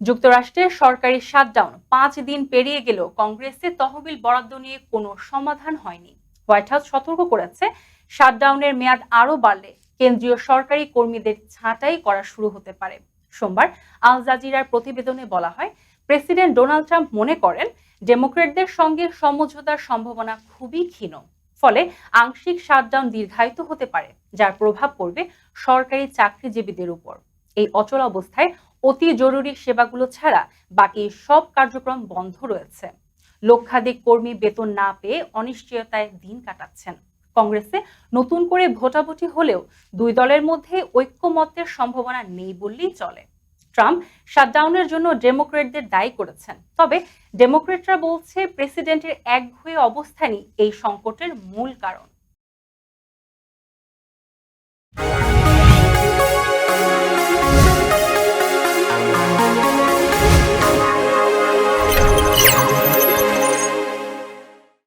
যুক্তরাষ্ট্রের সরকারি শাটডাউন পাঁচ দিন পেরিয়ে গেলেও কংগ্রেসে তহবিল বরাদ্দ নিয়ে কোনো সমাধান হয়নি। হোয়াইট হাউস সতর্ক করেছে শাটডাউনের মেয়াদ আরও বাড়লে কেন্দ্রীয় সরকারি কর্মীদের ছাঁটাই করা শুরু হতে পারে। সোমবার আল জাজিরার প্রতিবেদনে বলা হয়, প্রেসিডেন্ট ডোনাল্ড ট্রাম্প মনে করেন ডেমোক্রেটদের সঙ্গে সমঝোতার সম্ভাবনা খুবই ক্ষীণ। ফলে আংশিক শাটডাউন দীর্ঘায়িত হতে পারে, যার প্রভাব পড়বে সরকারি চাকরিজীবীদের উপর। এই অচল অবস্থায় অতি জরুরি সেবাগুলো ছাড়া বাকি সব কার্যক্রম বন্ধ রয়েছে। লক্ষাধিক কর্মী বেতন না পেয়ে অনিশ্চয়তায় দিন কাটাচ্ছেন। কংগ্রেসে নতুন করে ভোটাভুটি হলেও দুই দলের মধ্যে ঐক্যমত্যের সম্ভাবনা নেই বললেই চলে। ট্রাম্প শাটডাউনের জন্য ডেমোক্রেটদের দায়ী করেছেন। তবে ডেমোক্রেটরা বলছে, প্রেসিডেন্টের একঘেয়ে অবস্থানই এই সংকটের মূল কারণ।